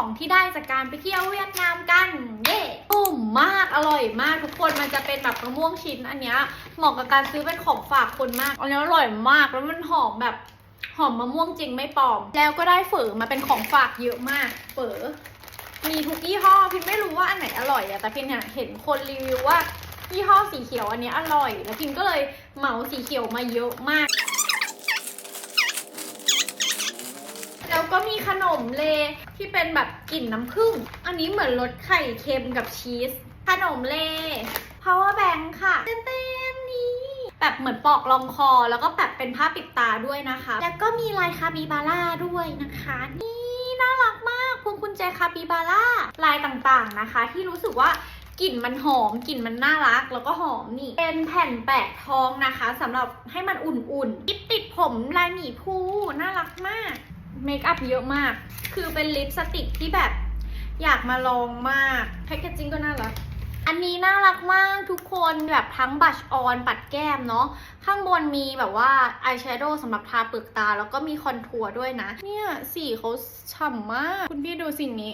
ของที่ได้จากการไปเที่ยวเวียดนามกันเย้ตุ่มมากอร่อยมากทุกคนมันจะเป็นแบบมะม่วงชิ้นอันเนี้ยเหมาะกับการซื้อเป็นของฝากคนมากอันนี้อร่อยมากแล้วมันหอมแบบหอมมะม่วงจริงไม่ปลอม แล้วก็ได้เฝอมาเป็นของฝากเยอะมาก เฝอมีทุกยี่ห้อพิมไม่รู้ว่าอันไหนอร่อยอะแต่พิมเนี่ยเห็นคนรีวิวว่ายี่ห้อสีเขียวอันนี้อร่อย แล้วพิมก็เลยเหมาสีเขียวมาเยอะมาก แล้วก็มีขนมเล ที่เป็นแบบกลิ่นน้ำผึ้ง อันนี้เหมือนรสไข่เค็มกับชีส ขนมเล power bank ค่ะ เต็มๆนี้ แบบเหมือนปอกรองคอแล้วก็แบบเป็นผ้าปิดตาด้วยนะคะ แล้วก็มีลายคาบิบาร่าด้วยนะคะ นี่น่ารักมากพวงกุญแจคาปิบาร่าลายต่างๆนะคะ ที่รู้สึกว่ากลิ่นมันหอมกลิ่นมันน่ารักแล้วก็หอมนี่ เป็นแผ่นแปะทองนะคะสำหรับให้มันอุ่นๆติดผมลายหมีภูน่ารักมาก เมคอัพเยอะมาก คือเป็นลิปสติกที่แบบอยากมาลองมาก แพคเกจจิ้งก็น่ารัก อันนี้น่ารักมากทุกคนแบบทั้งบัชออนปัดแก้มเนาะ ข้างบนมีแบบว่าอายแชโดว์สำหรับทาเปลือกตา แล้วก็มีคอนทัวร์ด้วยนะ เนี่ยสีเขาฉ่ำมาก คุณพี่ดูสิ่งนี้